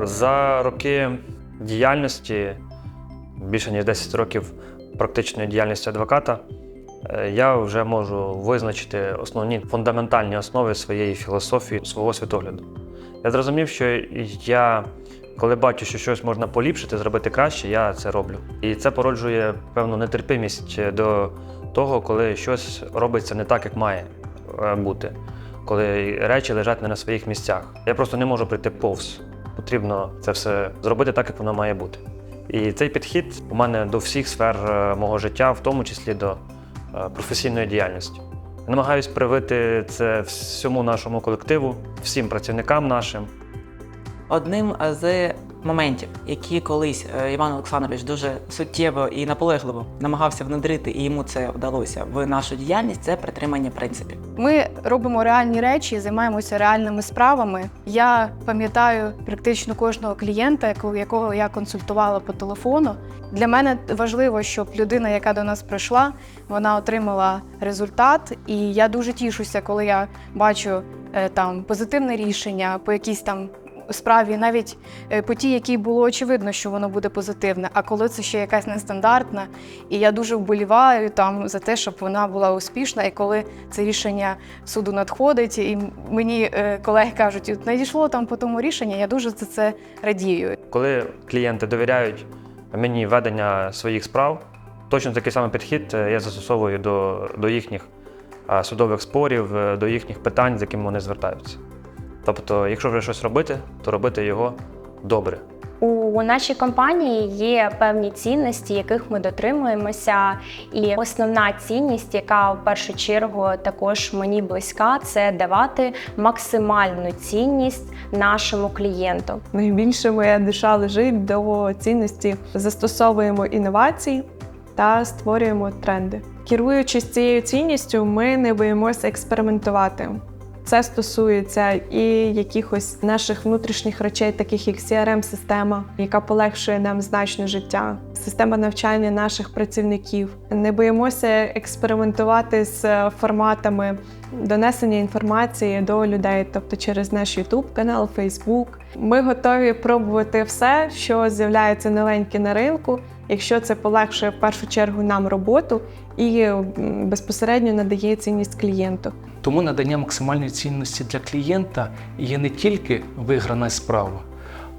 За роки діяльності, більше ніж 10 років практичної діяльності адвоката, е, я вже можу визначити основні фундаментальні основи своєї філософії, свого світогляду. Я зрозумів, що я, коли бачу, що щось можна поліпшити, зробити краще, я це роблю. І це породжує певну нетерпимість до того, коли щось робиться не так, як має е, бути, коли речі лежать не на своїх місцях. Я просто не можу прийти повз. Потрібно це все зробити так, як воно має бути. І цей підхід у мене до всіх сфер е, мого життя, в тому числі до е, професійної діяльності. Намагаюсь привити це всьому нашому колективу, всім працівникам нашим. Одним з моментів, які колись е, Іван Олександрович дуже суттєво і наполегливо намагався внедрити, і йому це вдалося в нашу діяльність, це притримання принципів. Ми робимо реальні речі, займаємося реальними справами. Я пам'ятаю практично кожного клієнта, яко- якого я консультувала по телефону. Для мене важливо, щоб людина, яка до нас прийшла, вона отримала результат. І я дуже тішуся, коли я бачу е, там позитивне рішення по якійсь там. Справі навіть е, по тій, якій було очевидно, що воно буде позитивне. А коли це ще якась нестандартна, і я дуже вболіваю там за те, щоб вона була успішна. І коли це рішення суду надходить, і мені е, колеги кажуть, «От надійшло там по тому рішення, я дуже за це радію. Коли клієнти довіряють мені ведення своїх справ, точно такий самий підхід е, я застосовую до, до їхніх судових спорів, до їхніх питань, з якими вони звертаються. Тобто, якщо вже щось робити, то робити його добре. У нашій компанії є певні цінності, яких ми дотримуємося. І основна цінність, яка в першу чергу також мені близька, це давати максимальну цінність нашому клієнту. Найбільше моя душа лежить до цінності. Застосовуємо інновації та створюємо тренди. Керуючись цією цінністю, ми не боїмося експериментувати. Це стосується і якихось наших внутрішніх речей, таких як CRM-система, яка полегшує нам значно життя, система навчання наших працівників. Не боїмося експериментувати з форматами донесення інформації до людей, тобто через наш YouTube канал, Facebook. Ми готові пробувати все, що з'являється новеньке на ринку, якщо це полегшує в першу чергу нам роботу і безпосередньо надає цінність клієнту. Тому надання максимальної цінності для клієнта є не тільки виграна справа,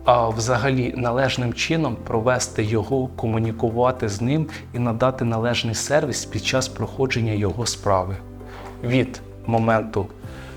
а взагалі належним чином провести його, комунікувати з ним і надати належний сервіс під час проходження його справи від моменту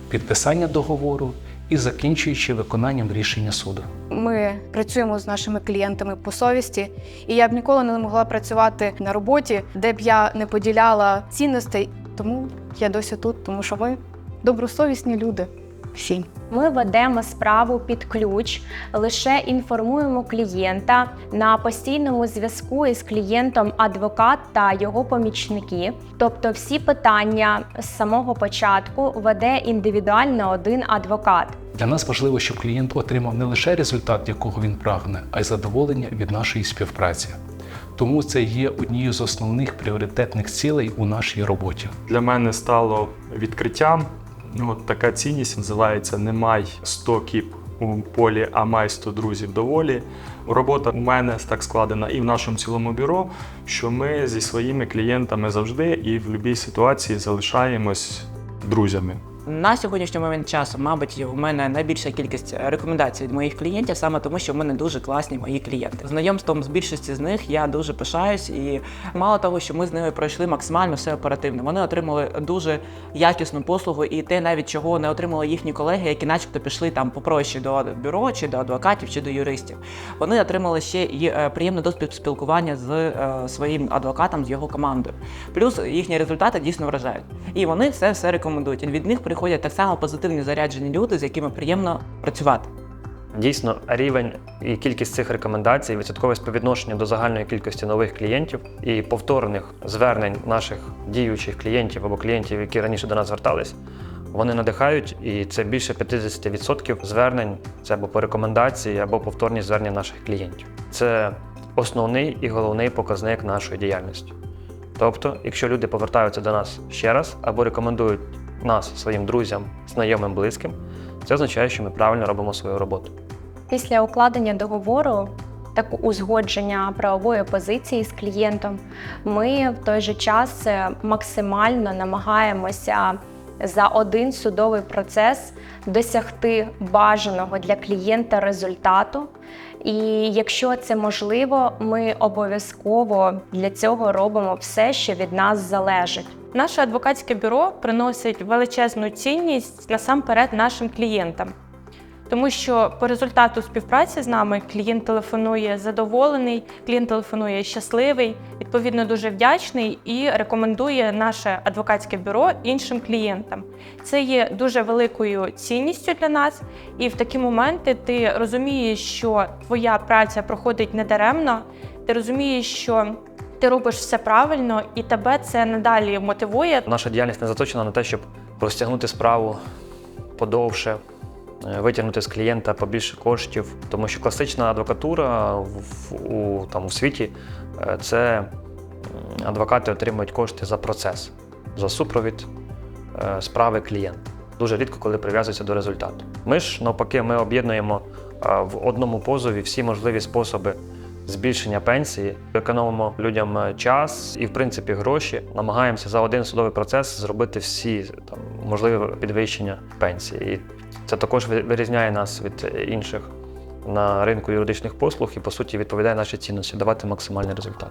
підписання договору і закінчуючи виконанням рішення суду. Ми працюємо з нашими клієнтами по совісті, і я б ніколи не могла працювати на роботі, де б я не поділяла цінностей. Тому я досі тут, тому що ми добросовісні люди. Всі. Ми ведемо справу під ключ, лише інформуємо клієнта на постійному зв'язку із клієнтом адвокат та його помічники. Тобто, всі питання з самого початку веде індивідуально один адвокат. Для нас важливо, щоб клієнт отримав не лише результат, якого він прагне, а й задоволення від нашої співпраці. Тому це є однією з основних пріоритетних цілей у нашій роботі. Для мене стало відкриттям. Ну, от така цінність називається Не май 100 кіп у полі, а май 100 друзів доволі. Робота у мене так складена і в нашому цілому бюро, що ми зі своїми клієнтами завжди і в будь-якій ситуації залишаємось друзями. На сьогоднішній момент часу, мабуть, у мене найбільша кількість рекомендацій від моїх клієнтів, саме тому, що в мене дуже класні мої клієнти. Знайомством з більшості з них я дуже пишаюсь, і мало того, що ми з ними пройшли максимально все оперативно. Вони отримали дуже якісну послугу, і те, навіть чого не отримали їхні колеги, які, начебто, пішли там попроще до бюро, чи до адвокатів, чи до юристів. Вони отримали ще і е, приємний досвід спілкування з е, своїм адвокатом, з його командою. Плюс їхні результати дійсно вражають. І вони це все рекомендують. Від них приходять так само позитивні заряджені люди, з якими приємно працювати. Дійсно, рівень і кількість цих рекомендацій, відсоткове співвідношення до загальної кількості нових клієнтів і повторних звернень наших діючих клієнтів або клієнтів, які раніше до нас звертались, вони надихають, і це більше 50% звернень це або по рекомендації, або повторні звернення наших клієнтів. Це основний і головний показник нашої діяльності. Тобто, якщо люди повертаються до нас ще раз або рекомендують нас своїм друзям, знайомим, близьким, це означає, що ми правильно робимо свою роботу. Після укладення договору та узгодження правової позиції з клієнтом, ми в той же час е, максимально намагаємося за один судовий процес досягти бажаного для клієнта результату. І якщо це можливо, ми обов'язково для цього робимо все, що від нас залежить. Наше адвокатське бюро приносить величезну цінність насамперед нашим клієнтам. Тому що по результату співпраці з нами клієнт телефонує задоволений, клієнт телефонує щасливий, відповідно дуже вдячний і рекомендує наше адвокатське бюро іншим клієнтам. Це є дуже великою цінністю для нас, і в такі моменти ти розумієш, що твоя праця проходить недаремно, ти розумієш, що ти робиш все правильно, і тебе це надалі мотивує Наша діяльність не заточена на те, щоб розтягнути справу подовше, е, витягнути з клієнта побільше коштів. Тому що класична адвокатура в, у, там, у світі е, це адвокати отримують кошти за процес, за супровід е, справи клієнта. Дуже рідко, коли прив'язується до результату. Ми ж навпаки, ми об'єднуємо в одному позові всі можливі способи збільшення пенсії, економимо людям е, час і, в принципі, гроші. Намагаємося за один судовий процес зробити всі там можливі підвищення пенсії. І це також вирізняє нас від інших на ринку юридичних послуг і, по суті, відповідає нашій цінності давати максимальний результат.